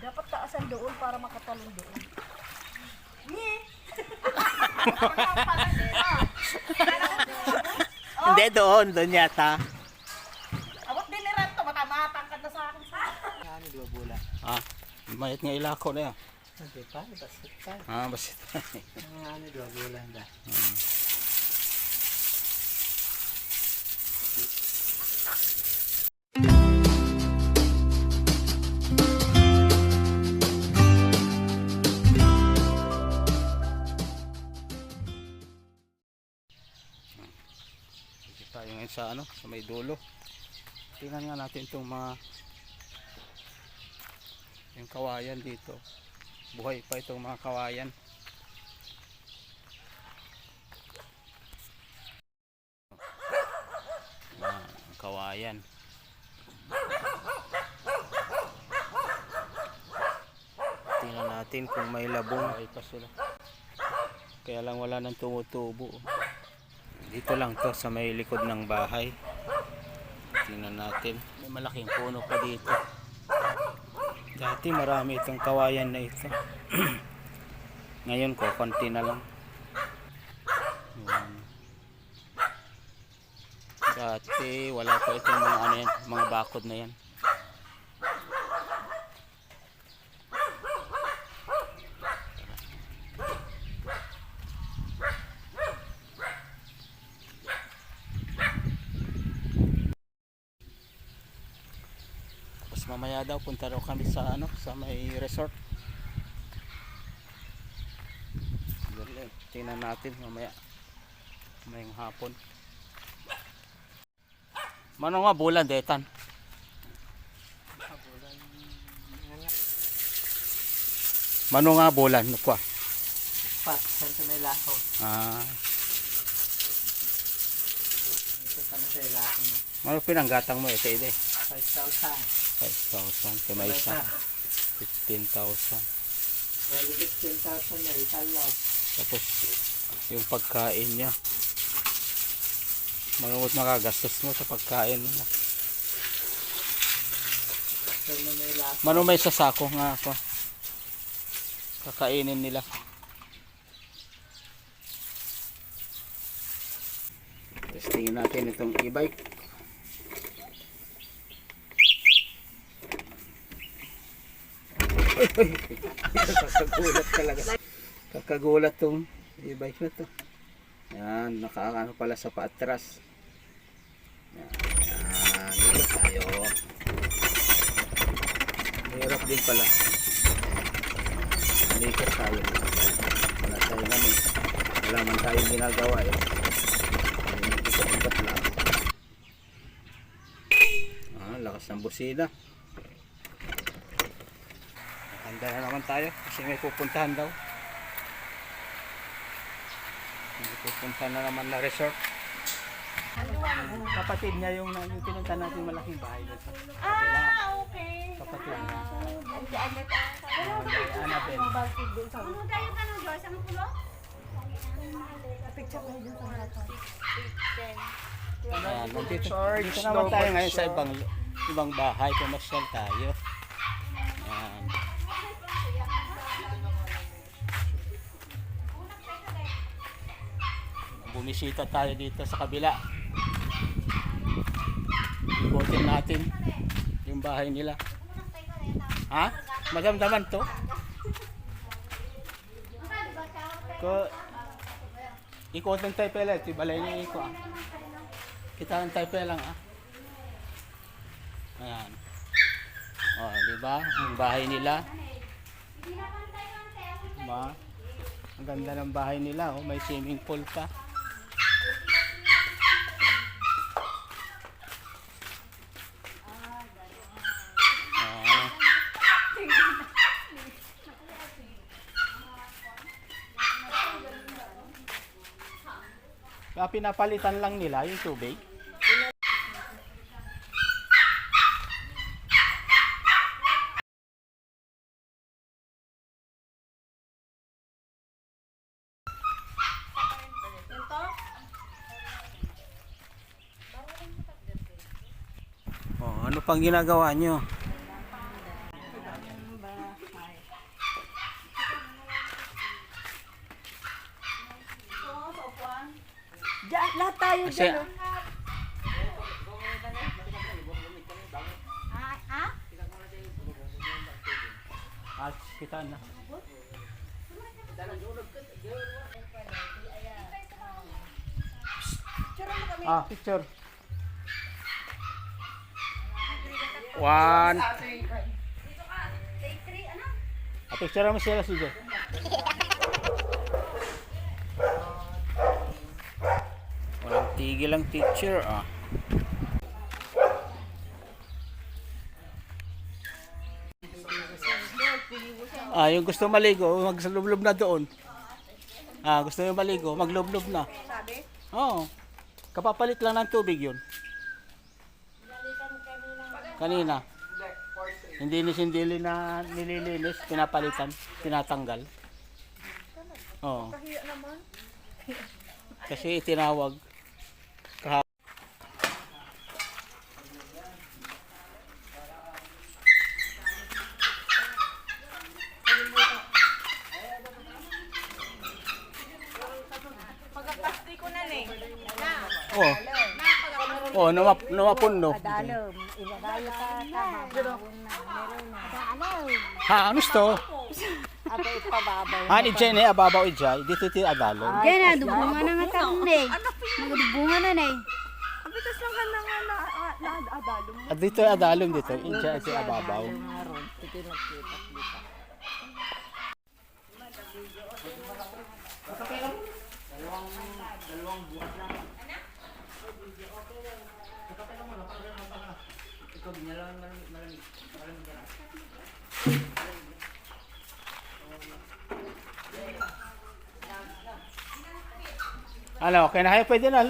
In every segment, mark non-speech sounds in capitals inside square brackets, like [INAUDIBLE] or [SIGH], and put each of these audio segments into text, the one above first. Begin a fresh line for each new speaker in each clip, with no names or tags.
Dapat taasan doon para makatalon doon. Ni!
Hindi, doon. Doon yata.
Abot din ni Ranto, matamatang ka na sa akin.
Ano ba bula?
Ah, mayat nga ilako na yan.
Hindi pa, basit pa.
Ah, basit.
Ang ano ba bula da?
Dito sa ano, sa may dulo. Tingnan nga natin itong mga yung kawayan dito. Buhay pa itong mga kawayan. Yan, ang kawayan. Tingnan natin kung may labong. Buhay pa sila. Kaya lang wala nang tumutubo. Dito lang to sa may likod ng bahay. Tingnan natin. May malaking puno pa dito. Dati marami itong kawayan na ito. [CLEARS THROAT] Ngayon ko, konti na lang. Yan. Dati wala pa itong mga ano yan, mga bakod na yan. Tapos mamaya daw punta raw kami sa ano, sa may resort. Tingnan natin mamaya. Mamayang hapon. Mano nga bulan detan? Mano nga bulan nukwa?
Pat, saan sa may lakaw?
Ah,
pa
mano pinanggatang mo ito ide?
5,000.
5,000 kay may isa. 15,000.
Well, 15,000 na italo.
Tapos yung pagkain niya. Manuot makagastos mo sa pagkain nila. Mano may sasako nga ako. Kakainin nila. Testingin natin itong e-bike. Kakagulat talaga. Kakagulat tong e-bike na to. Yan, nakaano pala sa paatras. Yan, yan, dito tayo. Mahirap din pala. Likat tayo. Wala tayo eh. Wala man tayong ginagawa eh. Ikot-ikot lang. Ah, lakas ng busina. Handa na naman tayo kasi may pupuntahan daw. May pupuntahan na naman na resort. Kapatid niya yung, yung pinunta natin malaking bahay doon sa
Ah, okay.
kapatid niya.
Ano
Annabelle.
tayo ka no, Joyce? Ano pulo? Picture ko dun sa harapan.
Ayan, nandito, dito naman tayo ngayon sa ibang ibang bahay, pumasyal tayo. Bumisita tayo dito sa kabila. Ikotin natin yung bahay nila. Ha? Madamdaman to? Ko Ikotin tayo pala, ito balay niya iko ah. Kita tayo pala lang ah. Ayan. Oh, di ba? Ang bahay nila. Ba? Ang ganda ng bahay nila, oh, may swimming pool pa. pinapalitan lang nila yung tubig? Oh, ano pang ginagawa nyo?
Diyan, lahat tayo
Kasi,
dyan. oh. Ah, ah?
ah, kita na. Ah, picture. One.
Three, ano?
Ah, picture mo sila si Joe. Tigil ang teacher ah. Ah, yung gusto maligo, magsalublob na doon. Ah, gusto yung maligo, maglublob na.
Sabi?
Oo. Kapapalit lang ng tubig yun. Kanina. Hindi ni sindili na nililinis, pinapalitan, tinatanggal. Oo. Kasi itinawag. Kaha-
Pagkapasti ko na eh. Na.
Oh. Oh, nama namapuno.
Dalom. Iladayo ka na. Dalom.
Ha, ano to?
Aba ipababaw.
Ijay ni ababaw ijay, dito ti adalo.
Diyan na, dubungan na nga taon eh. Nagdubungan na na eh.
Abitas lang ka na nga na, na, na adalom.
Dito adalom dito, ijay ti ababaw.
Meron. Ito nakita.
Ano, kaya na kayo pwede na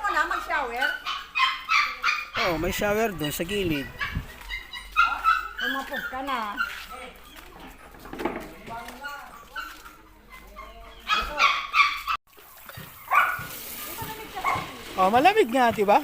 mo na, mag-shower?
Oh, may shower doon sa gilid.
Umapog ka na.
Oh, malamig nga, di ba?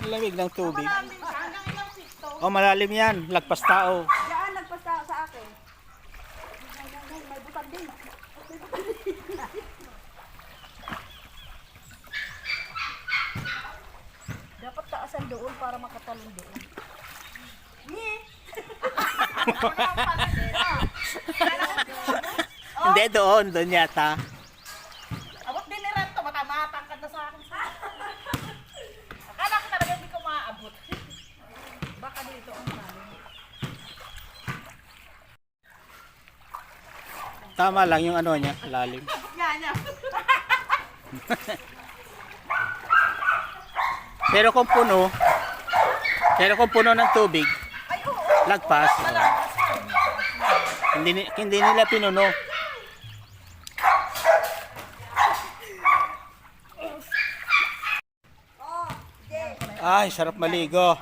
Malamig ng tubig. Oh, malalim yan. Lagpas tao.
Saan nagpasta sa akin? May butag din. Dapat taasan doon para makatalon doon. [LAUGHS]
Hindi, doon. Doon yata.
Abot din ni Rento, matamatang ka na sa akin. Akala ko talaga hindi ko maaabot. Baka dito ang namin.
Tama lang yung ano niya, lalim.
Yan, yan. [LAUGHS]
Pero kung puno, pero kung puno ng tubig,
Ay, oo.
lagpas. oh. Hindi, ni- hindi nila pinuno. Ay, sarap maligo.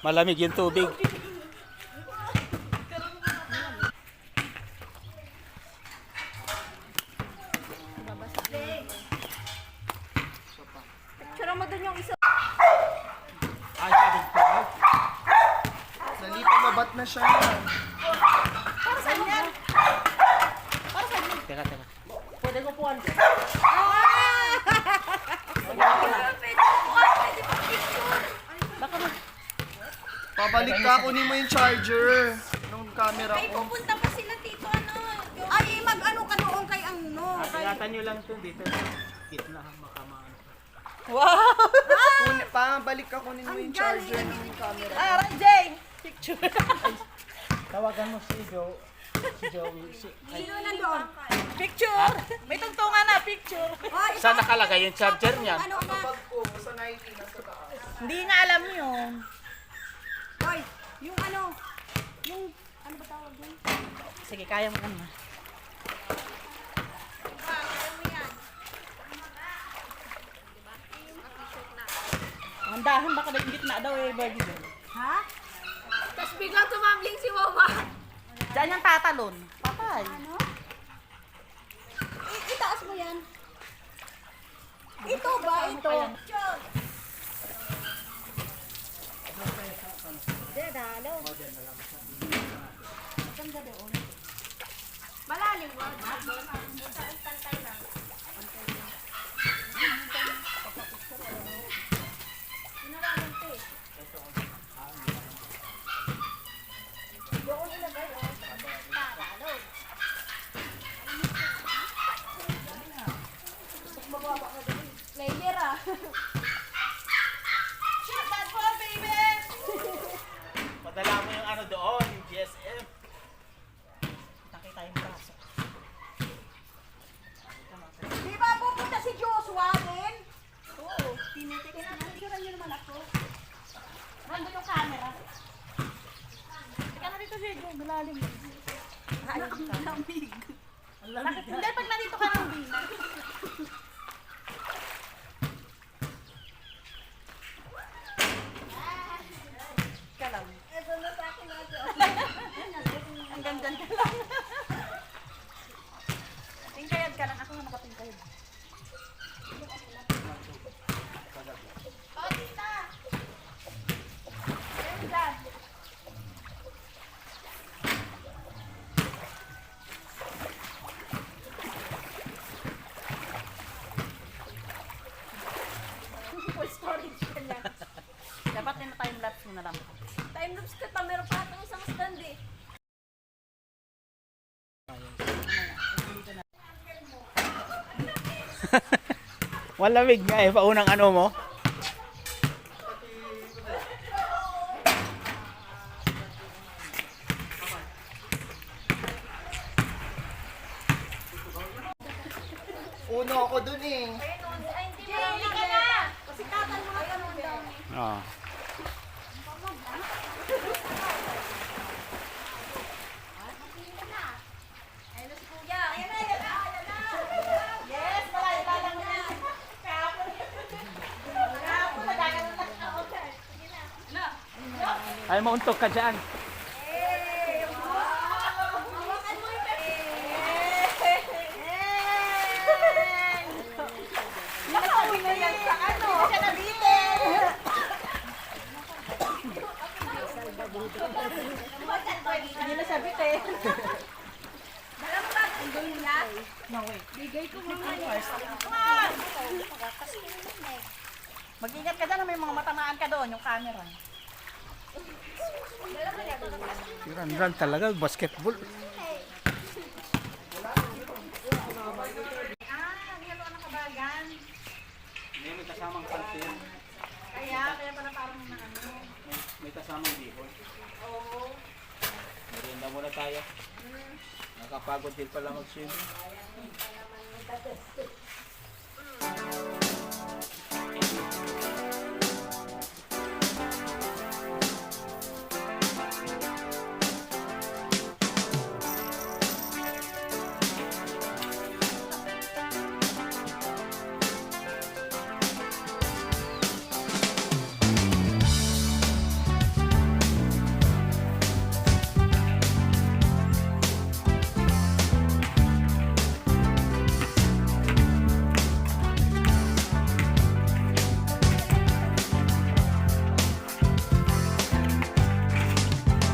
Malamig yung tubig.
Picture mo dun yung isa.
Ay, tubig pa.
Nalita mabat na siya.
Para saan yan? Para saan yan?
Teka, teka.
Pwede ko puwan.
Pabalik ka, kunin mo yung charger ng camera ko.
Pupunta pa sila tito ano.
Ay, mag-ano ka noon kay ano.
Ingatan nyo lang to dito. Gitna, makamaan.
Kunin, pa, balik ka, kunin mo yung charger ng camera.
Ah, Jay! Picture.
Tawagan mo si Joe. Si Joey. Si,
Sino nandoon? Picture! May tungtungan na, picture. Oh,
saan nakalagay yung charger niyan?
Ano?
Bag ko, sa Nike, nasa taas.
Hindi nga alam yun. Hoy, yung ano, yung, ano ba tawag yun? Sige, kaya mo naman. Ang dahan baka naingit na daw eh, baby. Ha?
Tapos biglang tumambling si mama.
Diyan yung tatalon. Patay. Ano?
Itaas mo yan. Ito ba? Ito. Dadalo. Malalim wag. Pantay lang. Inaralan ko eh. Doon ilagay oh. Dadalo. Player ah. Shut that door, baby!
Padala mo yung ano doon, yung GSM.
Nakita yung braso.
Di ba pupunta si Joshua din? Oo. Tinitignan na. Tinitignan niyo naman ako.
Nandun yung camera. Teka na dito, Jade. Yung malalim.
Lamig.
Bakit? Hindi, pag nandito ka ng bina. Ka lang.
Ito na sa akin na
Ang ganda ka lang. Tingkayad ka lang. Ako nga nakatingkayad.
Oh, tita.
Full storage ka lang. Dapat na time lapse mo na lang.
Time lapse ka pa. Meron pa itong isang stand eh.
Malamig nga eh, paunang ano mo.
Uno ako dun eh.
Ay, hindi mo lang ka na. Kasi katan mo nga naman daw.
Oo.
Ayun na si Kuya. Ayan na, ayan na, ayan na.
Yes, malayo lang lang na.
Ay, mauntok ka dyan.
Hawakan mo yung
Nakasabi na yan sa ano. Siya nabitin. Hindi na sabit eh.
Dala mo ba ang niya?
No, wait.
Bigay ko mga
Mag-ingat ka dyan, may mga matamaan ka doon, yung camera.
Mo nito.
Run-run talaga, basketball.
Ah, nilaluan ng kabagan.
Hindi, may kasamang pansin.
Kaya, kaya pala parang na ano.
May kasamang bihon.
Oo.
Merienda muna tayo. Nakapagod din pala mag-swimming.